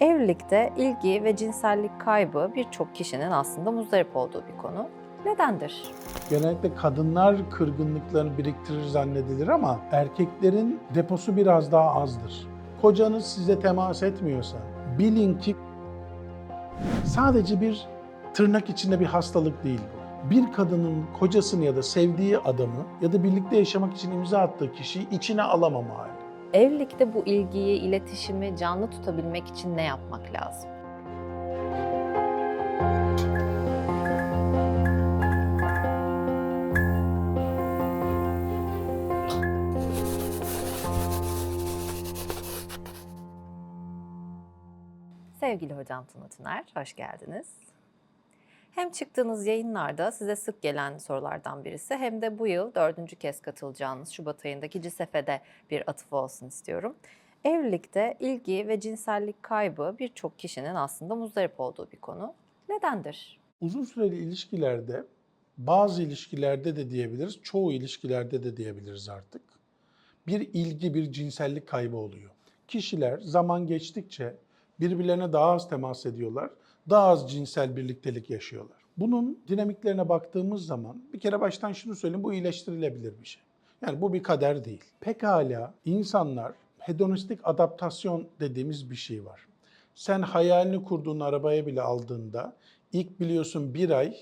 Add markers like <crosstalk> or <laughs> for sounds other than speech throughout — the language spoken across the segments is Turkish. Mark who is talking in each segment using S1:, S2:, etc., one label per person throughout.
S1: Evlilikte ilgi ve cinsellik kaybı birçok kişinin aslında muzdarip olduğu bir konu. Nedendir?
S2: Genellikle kadınlar kırgınlıklarını biriktirir zannedilir ama erkeklerin deposu biraz daha azdır. Kocanız size temas etmiyorsa bilin ki sadece bir tırnak içinde bir hastalık değil bu. Bir kadının kocasını ya da sevdiği adamı ya da birlikte yaşamak için imza attığı kişiyi içine alamama hali.
S1: Evlilikte bu ilgiyi, iletişimi canlı tutabilmek için ne yapmak lazım? Sevgili hocam Tuna Tüner, hoş geldiniz. Hem çıktığınız yayınlarda size sık gelen sorulardan birisi hem de bu yıl dördüncü kez katılacağınız Şubat ayındaki CİSEF'e bir atıf olsun istiyorum. Evlilikte ilgi ve cinsellik kaybı birçok kişinin aslında muzdarip olduğu bir konu. Nedendir?
S2: Uzun süreli ilişkilerde, bazı ilişkilerde de diyebiliriz, çoğu ilişkilerde de diyebiliriz artık. Bir ilgi, bir cinsellik kaybı oluyor. Kişiler zaman geçtikçe birbirlerine daha az temas ediyorlar, daha az cinsel birliktelik yaşıyorlar. Bunun dinamiklerine baktığımız zaman bir kere baştan şunu söyleyeyim, bu iyileştirilebilir bir şey. Yani bu bir kader değil. Pekala insanlar hedonistik adaptasyon dediğimiz bir şey var. Sen hayalini kurduğun arabaya bile aldığında ilk biliyorsun bir ay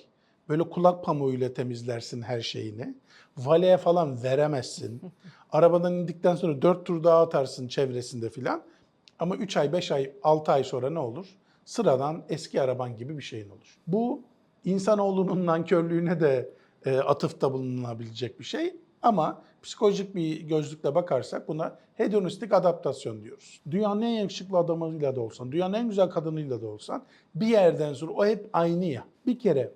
S2: böyle kulak pamuğuyla temizlersin her şeyini. Valeye falan veremezsin. <laughs> Arabadan indikten sonra dört tur daha atarsın çevresinde filan. Ama 3 ay, 5 ay, 6 ay sonra ne olur? Sıradan eski araban gibi bir şeyin olur. Bu insanoğlunun nankörlüğüne de e, atıfta bulunabilecek bir şey. Ama psikolojik bir gözlükle bakarsak buna hedonistik adaptasyon diyoruz. Dünyanın en yakışıklı adamıyla da olsan, dünyanın en güzel kadınıyla da olsan bir yerden sonra o hep aynı ya. Bir kere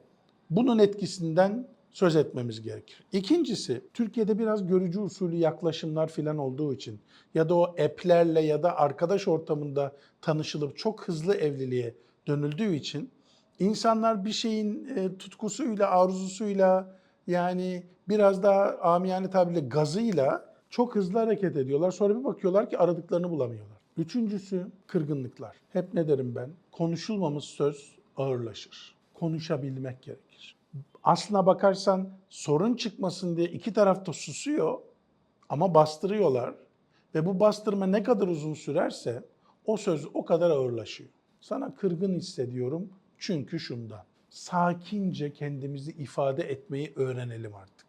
S2: bunun etkisinden söz etmemiz gerekir. İkincisi, Türkiye'de biraz görücü usulü yaklaşımlar filan olduğu için ya da o app'lerle ya da arkadaş ortamında tanışılıp çok hızlı evliliğe dönüldüğü için insanlar bir şeyin e, tutkusuyla, arzusuyla yani biraz daha amiyane tabirle gazıyla çok hızlı hareket ediyorlar. Sonra bir bakıyorlar ki aradıklarını bulamıyorlar. Üçüncüsü kırgınlıklar. Hep ne derim ben? Konuşulmamış söz ağırlaşır. Konuşabilmek gerekir. Aslına bakarsan sorun çıkmasın diye iki tarafta susuyor ama bastırıyorlar. Ve bu bastırma ne kadar uzun sürerse o söz o kadar ağırlaşıyor. Sana kırgın hissediyorum çünkü şunda. Sakince kendimizi ifade etmeyi öğrenelim artık.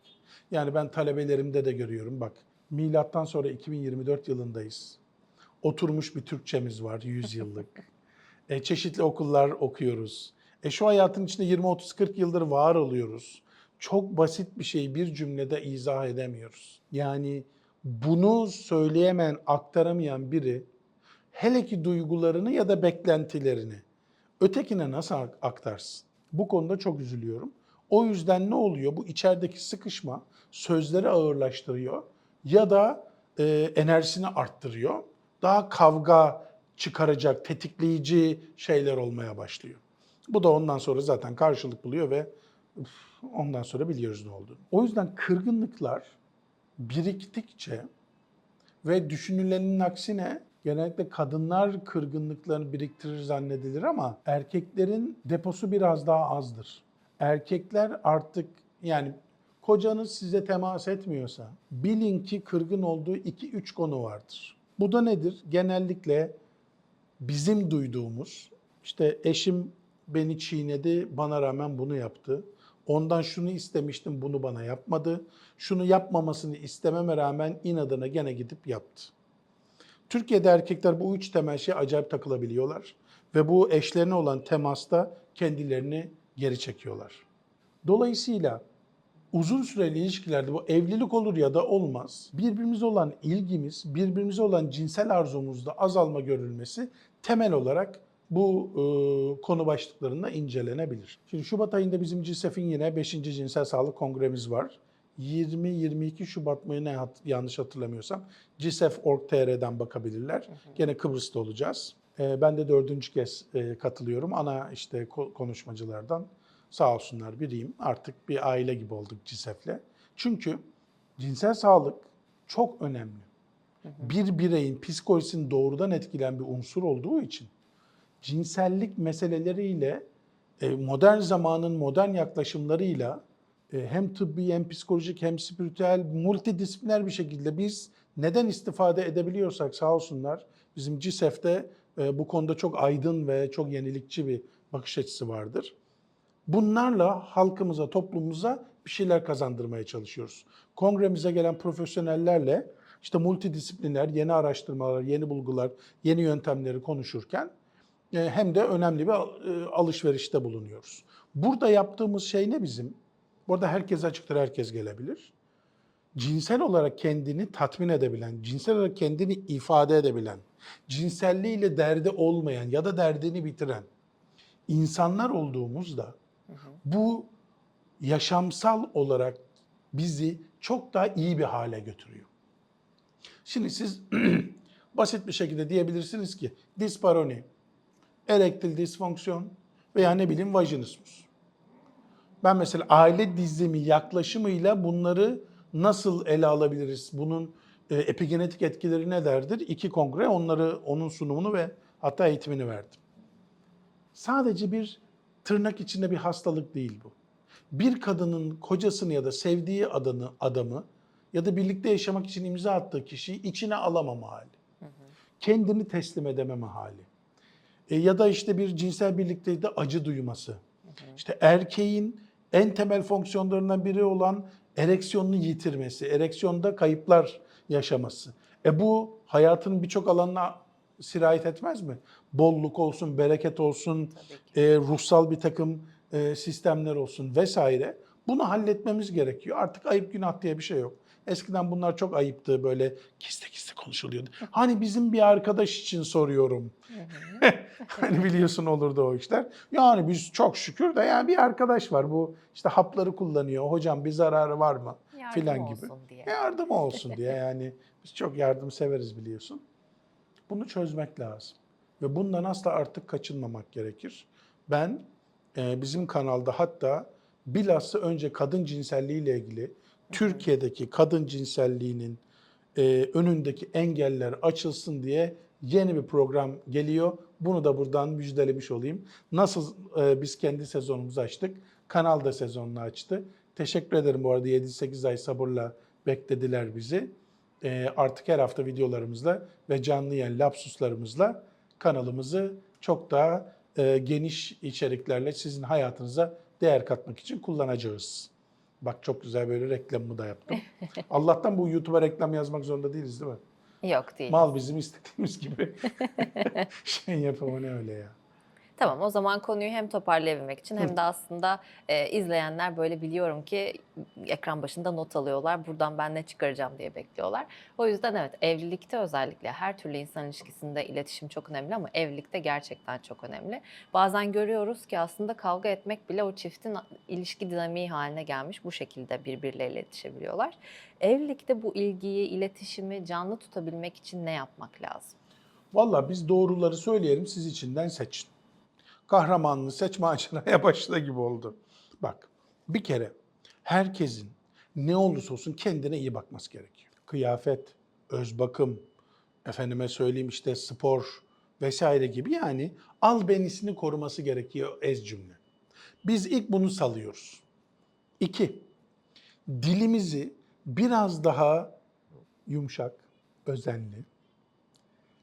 S2: Yani ben talebelerimde de görüyorum bak milattan sonra 2024 yılındayız. Oturmuş bir Türkçemiz var 100 yıllık. <laughs> E, çeşitli okullar okuyoruz. E, şu hayatın içinde 20-30-40 yıldır var oluyoruz. Çok basit bir şeyi bir cümlede izah edemiyoruz. Yani bunu söyleyemeyen, aktaramayan biri hele ki duygularını ya da beklentilerini ötekine nasıl ak- aktarsın? Bu konuda çok üzülüyorum. O yüzden ne oluyor? Bu içerideki sıkışma sözleri ağırlaştırıyor ya da e, enerjisini arttırıyor. Daha kavga çıkaracak, tetikleyici şeyler olmaya başlıyor. Bu da ondan sonra zaten karşılık buluyor ve ondan sonra biliyoruz ne olduğunu. O yüzden kırgınlıklar biriktikçe ve düşünülenin aksine genellikle kadınlar kırgınlıklarını biriktirir zannedilir ama erkeklerin deposu biraz daha azdır. Erkekler artık yani kocanız size temas etmiyorsa bilin ki kırgın olduğu 2-3 konu vardır. Bu da nedir? Genellikle bizim duyduğumuz işte eşim beni çiğnedi, bana rağmen bunu yaptı. Ondan şunu istemiştim, bunu bana yapmadı. Şunu yapmamasını istememe rağmen inadına gene gidip yaptı. Türkiye'de erkekler bu üç temel şeye acayip takılabiliyorlar. Ve bu eşlerine olan temasta kendilerini geri çekiyorlar. Dolayısıyla uzun süreli ilişkilerde bu evlilik olur ya da olmaz. Birbirimize olan ilgimiz, birbirimize olan cinsel arzumuzda azalma görülmesi temel olarak bu e, konu başlıklarında incelenebilir. Şimdi Şubat ayında bizim CİSEF'in yine 5. Cinsel Sağlık Kongremiz var. 20-22 Şubat mı ne hat- yanlış hatırlamıyorsam cisef.org.tr'den bakabilirler. Gene Kıbrıs'ta olacağız. E, ben de dördüncü kez e, katılıyorum. Ana işte ko- konuşmacılardan sağ olsunlar biriyim. Artık bir aile gibi olduk CİSEF'le. Çünkü cinsel sağlık çok önemli. Bir bireyin psikolojisini doğrudan etkileyen bir unsur olduğu için cinsellik meseleleriyle e, modern zamanın modern yaklaşımlarıyla e, hem tıbbi hem psikolojik hem spiritüel multidisipliner bir şekilde biz neden istifade edebiliyorsak sağ olsunlar bizim CİSEF'te e, bu konuda çok aydın ve çok yenilikçi bir bakış açısı vardır. Bunlarla halkımıza, toplumumuza bir şeyler kazandırmaya çalışıyoruz. Kongremize gelen profesyonellerle işte multidisipliner, yeni araştırmalar, yeni bulgular, yeni yöntemleri konuşurken hem de önemli bir e, alışverişte bulunuyoruz. Burada yaptığımız şey ne bizim? Burada herkes açıktır, herkes gelebilir. Cinsel olarak kendini tatmin edebilen, cinsel olarak kendini ifade edebilen, cinselliğiyle derdi olmayan ya da derdini bitiren insanlar olduğumuzda bu yaşamsal olarak bizi çok daha iyi bir hale götürüyor. Şimdi siz <clears throat> basit bir şekilde diyebilirsiniz ki disparoni, erektil disfonksiyon veya ne bileyim vajinismus. Ben mesela aile dizimi yaklaşımıyla bunları nasıl ele alabiliriz? Bunun e, epigenetik etkileri ne derdir? İki kongre onları onun sunumunu ve hatta eğitimini verdim. Sadece bir tırnak içinde bir hastalık değil bu. Bir kadının kocasını ya da sevdiği adamı, adamı ya da birlikte yaşamak için imza attığı kişiyi içine alamama hali. Kendini teslim edememe hali. E, ya da işte bir cinsel birlikteyde acı duyması. İşte erkeğin en temel fonksiyonlarından biri olan ereksiyonunu yitirmesi, ereksiyonda kayıplar yaşaması. E bu hayatın birçok alanına sirayet etmez mi? Bolluk olsun, bereket olsun, e, ruhsal bir takım e, sistemler olsun vesaire. Bunu halletmemiz gerekiyor. Artık ayıp günah diye bir şey yok. Eskiden bunlar çok ayıptı böyle gizli gizli konuşuluyordu. Hani bizim bir arkadaş için soruyorum. <laughs> hani biliyorsun olurdu o işler. Yani biz çok şükür de yani bir arkadaş var bu işte hapları kullanıyor. Hocam bir zararı var mı?
S1: Yardım
S2: Filan
S1: olsun
S2: gibi.
S1: diye.
S2: Yardım olsun <laughs> diye yani biz çok yardım severiz biliyorsun. Bunu çözmek lazım. Ve bundan asla artık kaçınmamak gerekir. Ben e, bizim kanalda hatta bilhassa önce kadın cinselliği ile ilgili Türkiye'deki kadın cinselliğinin e, önündeki engeller açılsın diye yeni bir program geliyor. Bunu da buradan müjdelemiş olayım. Nasıl e, biz kendi sezonumuzu açtık, kanal da sezonunu açtı. Teşekkür ederim bu arada 7-8 ay sabırla beklediler bizi. E, artık her hafta videolarımızla ve canlı yayın lapsuslarımızla kanalımızı çok daha e, geniş içeriklerle sizin hayatınıza değer katmak için kullanacağız. Bak çok güzel böyle reklamımı da yaptım. <laughs> Allah'tan bu YouTube'a reklam yazmak zorunda değiliz değil mi?
S1: Yok değil.
S2: Mal bizim istediğimiz gibi. <laughs> şey yapımı ne öyle ya.
S1: Tamam o zaman konuyu hem toparlayabilmek için hem de aslında e, izleyenler böyle biliyorum ki ekran başında not alıyorlar. Buradan ben ne çıkaracağım diye bekliyorlar. O yüzden evet evlilikte özellikle her türlü insan ilişkisinde iletişim çok önemli ama evlilikte gerçekten çok önemli. Bazen görüyoruz ki aslında kavga etmek bile o çiftin ilişki dinamiği haline gelmiş. Bu şekilde birbirleriyle iletişebiliyorlar. Evlilikte bu ilgiyi, iletişimi canlı tutabilmek için ne yapmak lazım?
S2: Valla biz doğruları söyleyelim siz içinden seçin. Kahramanını seç maceraya <laughs> başla gibi oldu. Bak bir kere herkesin ne olursa olsun kendine iyi bakması gerekiyor. Kıyafet, öz bakım, efendime söyleyeyim işte spor vesaire gibi yani albenisini koruması gerekiyor ez cümle. Biz ilk bunu salıyoruz. İki, dilimizi biraz daha yumuşak, özenli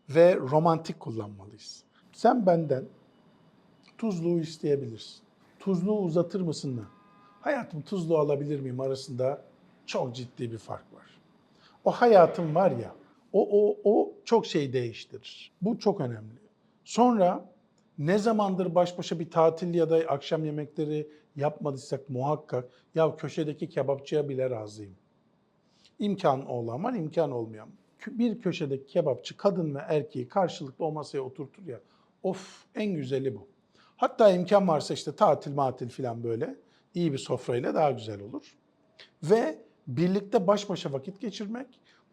S2: ve romantik kullanmalıyız. Sen benden tuzluğu isteyebilirsin. Tuzluğu uzatır mısın da? Hayatım tuzluğu alabilir miyim arasında çok ciddi bir fark var. O hayatım var ya, o, o, o çok şey değiştirir. Bu çok önemli. Sonra ne zamandır baş başa bir tatil ya da akşam yemekleri yapmadıysak muhakkak ya köşedeki kebapçıya bile razıyım. İmkan olan var, imkan olmayan. Bir köşedeki kebapçı kadın ve erkeği karşılıklı o masaya oturtur ya. Of en güzeli bu. Hatta imkan varsa işte tatil matil falan böyle iyi bir sofrayla daha güzel olur. Ve birlikte baş başa vakit geçirmek.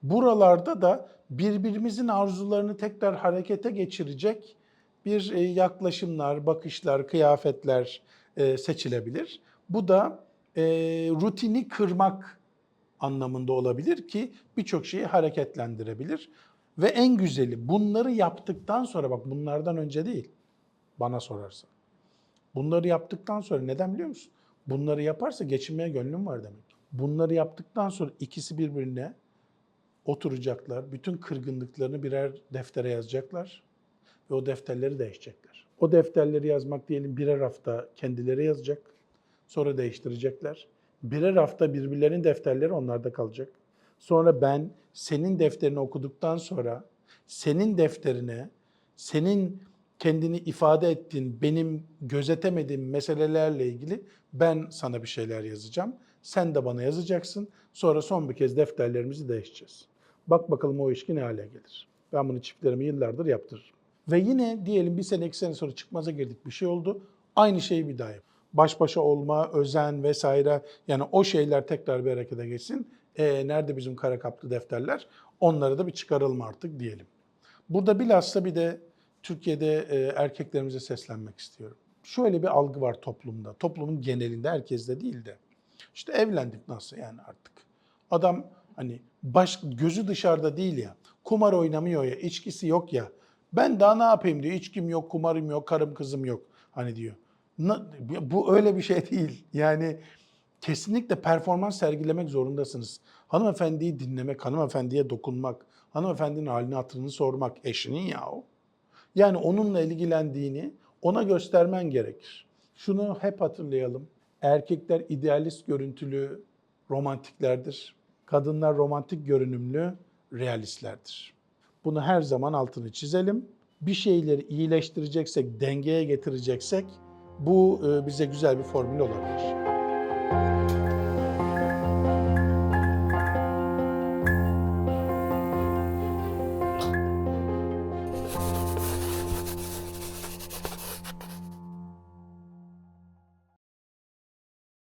S2: Buralarda da birbirimizin arzularını tekrar harekete geçirecek bir e, yaklaşımlar, bakışlar, kıyafetler e, seçilebilir. Bu da e, rutini kırmak anlamında olabilir ki birçok şeyi hareketlendirebilir. Ve en güzeli bunları yaptıktan sonra bak bunlardan önce değil. bana sorarsan. Bunları yaptıktan sonra neden biliyor musun? Bunları yaparsa geçinmeye gönlüm var demek. Bunları yaptıktan sonra ikisi birbirine oturacaklar. Bütün kırgınlıklarını birer deftere yazacaklar ve o defterleri değişecekler. O defterleri yazmak diyelim birer hafta kendileri yazacak. Sonra değiştirecekler. Birer hafta birbirlerinin defterleri onlarda kalacak. Sonra ben senin defterini okuduktan sonra senin defterine, senin kendini ifade ettiğin, benim gözetemediğim meselelerle ilgili ben sana bir şeyler yazacağım. Sen de bana yazacaksın. Sonra son bir kez defterlerimizi değişeceğiz. Bak bakalım o ilişki ne hale gelir. Ben bunu çiftlerime yıllardır yaptırırım. Ve yine diyelim bir sene iki sene sonra çıkmaza girdik bir şey oldu. Aynı şeyi bir daha yap. Baş başa olma, özen vesaire yani o şeyler tekrar bir harekete geçsin. E, nerede bizim kara kaplı defterler? Onları da bir çıkaralım artık diyelim. Burada bilhassa bir de Türkiye'de e, erkeklerimize seslenmek istiyorum. Şöyle bir algı var toplumda. Toplumun genelinde herkeste değil de. İşte evlendik nasıl yani artık. Adam hani baş gözü dışarıda değil ya. Kumar oynamıyor ya, içkisi yok ya. Ben daha ne yapayım diyor. İçkim yok, kumarım yok, karım kızım yok. Hani diyor. Bu öyle bir şey <laughs> değil. Yani kesinlikle performans sergilemek zorundasınız. Hanımefendiyi dinlemek, hanımefendiye dokunmak, hanımefendinin halini hatırını sormak, eşinin ya o. Yani onunla ilgilendiğini ona göstermen gerekir. Şunu hep hatırlayalım. Erkekler idealist görüntülü romantiklerdir. Kadınlar romantik görünümlü realistlerdir. Bunu her zaman altını çizelim. Bir şeyleri iyileştireceksek, dengeye getireceksek bu e, bize güzel bir formül olabilir.